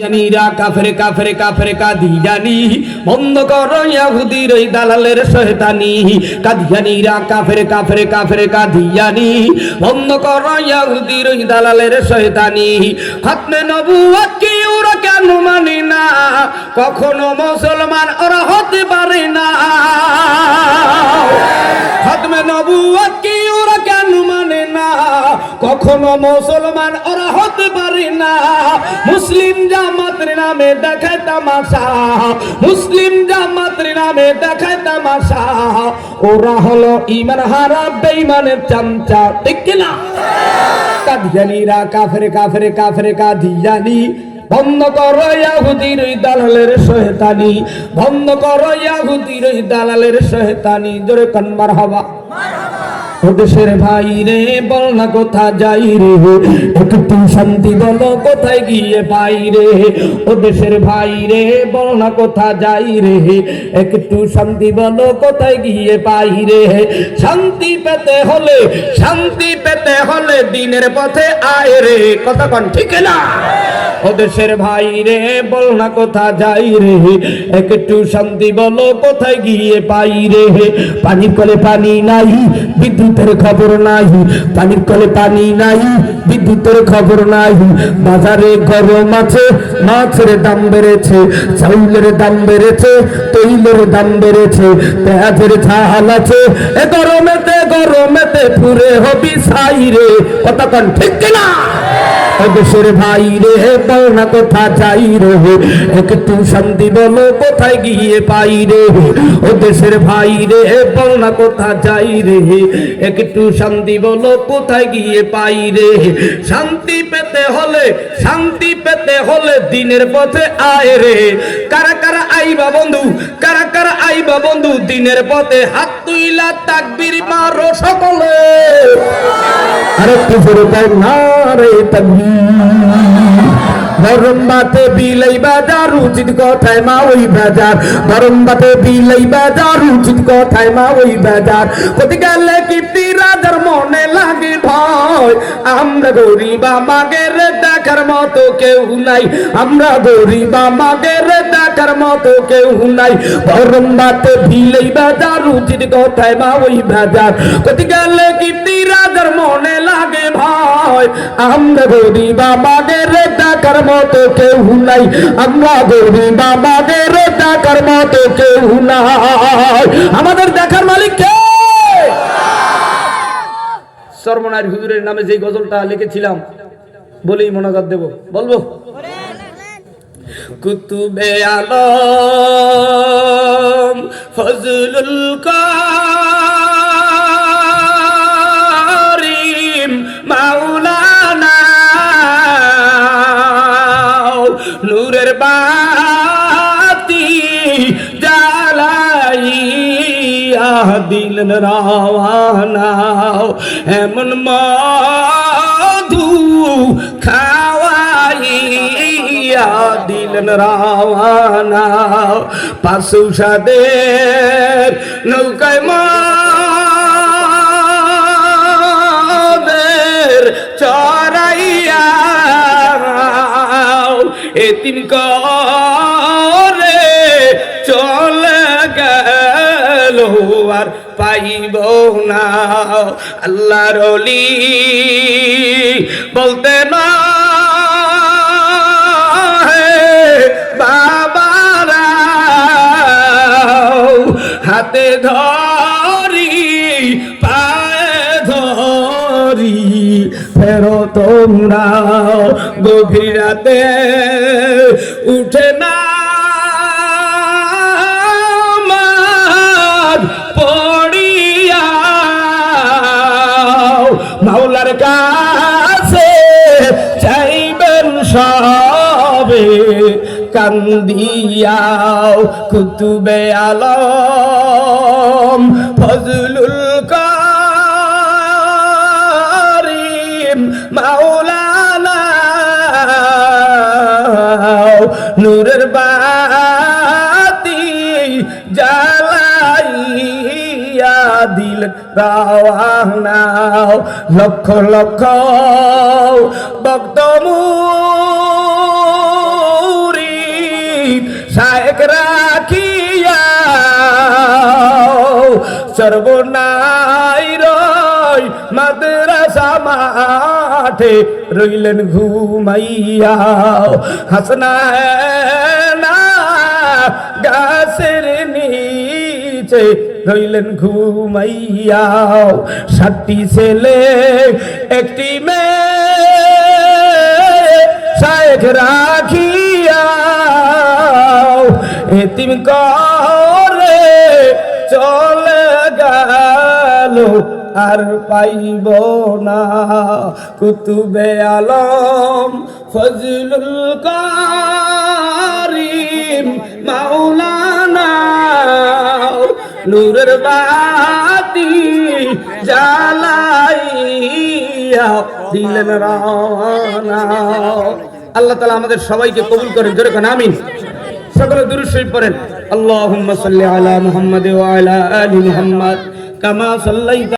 জানিরা কাফের কাফের কাফের কাদিয়ানি বন্ধ কর ইয়াহুদির ওই দালালের শয়তানি। কাদিয়ানিরা কাফের কাফের কাফের কাদিয়ানি বন্ধ কর ইয়াহুদির ওই দালালের শয়তানি। খতমে নবুয়ত কি ওরা কেন মানে না? কখনো মুসলমান ওরা হতে পারে না। খতমে নবুয়ত কি ওরা কেন কখনো মুসলমান ওরা হতে পারে না। মুসলিম জামাতের নামে দেখায় তামাশা। মুসলিম জামাতের নামে দেখায় তামাশা। ওরা হলো ইমান হারা, বেঈমানের চামচা। ঠিক কি না? কাদিয়ানিরা কাফেরে কাফেরে কাফেরে কাদিয়ানি। বন্ধ করো ইয়াহুদির ওই দালালের শয়তানি। বন্ধ করো ইয়াহুদির ওই দালালের শয়তানি। জোরে কনমার হবা। দেশের ভাই রে বল না কোথা যাই রে। একটু শান্তি বলো কোথায় গিয়ে পাই রে। ও দেশের ভাই রে বল না কোথা যাই রে। একটু শান্তি বলো কোথায় গিয়ে পাই রে। শান্তি পেতে হলে, শান্তি পেতে হলে দিনের পথে আয় রে। কথা কন, ঠিক না? ও দেশের ভাই রে বল না কোথা যাই রে। একটু শান্তি বলো কোথায় গিয়ে পাই রে। পানির কলে পানি নাই বিদ্যুতের খবর নাই, পানির কলে পানি নাই, বিদ্যুতের খবর নাই। বাজারে গরম আছে, মাছের দাম বেড়েছে, চাউলের দাম বেড়েছে, তৈলের দাম বেড়েছে, পেঁয়াজের ঝাল আছে। এ গরমেতে গরমেতে পুরে হবি সাইরে কথা কন, ঠিক না দেশের ভাই রে বল না কোথা যাই রে? একটু শান্তি বলো, কোথায় গিয়ে পাই রে? ও দেশের ভাই রে বল না কোথা যাই রে? একটু শান্তি বলো, কোথায় গিয়ে পাই রে? শান্তি পেতে হলে, শান্তি পেতে হলে দিনের পথে আয় রে। কারা কারা আইবা বন্ধু, কারা কারা আইবা বন্ধু, দিনের পথে হাত তুইলা, তাকবীর মারো সকলে। আরে কুফর পাই না রে গরম বাতে বিলাই বাজার উচিত কথায় মা ওই বাজার গরম বাতে বিলাই বাজার উচিত কথায় মা ওই বাজার কোথায় গেলে কীর্তি রাজার মনে লাগে ভয় আমরা গরিব আমাদের দেখার মতো কেউ নাই আমরা গরিব আমাদের দেখার মতো কেউ নাই গরম বাতে বিলাই বাজার উচিত কথায় মা ওই বাজার কোথায় গেলে কীর্তি রাজার মনে লাগে ভয় আমরা গরিব, আমাদের দেখার মতো কেউ নাই। আমরা গরিব, আমাদের দেখার মতো কেউ নাই। আমাদের দেখার মালিক কে? সর্বনার হুজুরের নামে যে গজলটা লিখেছিলাম, বলেই মনোজাত দেব। বলব? কুতুবে আলম ফজলুল কারিম নূরের বাতি জ্বালাইয়া দিলেন রাওয়ানা। এমন মধু খাওয়াইয়া দিলেন রাওয়ানা। পাশু সাদের নৌকায় মাদের এতিম করে চলে গেল আর পাইব না। আল্লাহর অলি বলতে না বাবারা হাতে ধরি তোমরা গভীর রাতে উঠে না। পড়িয়া মাওলার কাছে চাইবেন সবে কান্দিয়াও কুতুবে আলম ফজলুল নূরের বাতি জ্বালাইয়া দিল রাওয়ানাও লক্ষ লক্ষ ভক্তমূ শায়েক রাখিয়া সর্বনাই রই মাদ্রাসা মাঠে রইলেন ঘুমাইয়া। হাসনা গাছের নিচে রইলেন ঘুমাইয়া। সাতটি ছেলে, একটি মেয়ে শায়েখ রাখিয়া। এতিম করে চলে গেল আর পাইব না। কুতুবে আলম ফজলুল কারিম, মাওলানা নূরের বাতি জ্বালাইয়া দিলেন রানা আল্লাহ তালা আমাদের সবাইকে কবুল করেন, জোরে কোন আমিন। সকলে দুরুদ শরীফ পড়েন। আল্লাহুম্মা সাল্লি আলা মুহাম্মাদ ওয়া আলা আলি মুহাম্মাদ, কামা সাল্লাইতা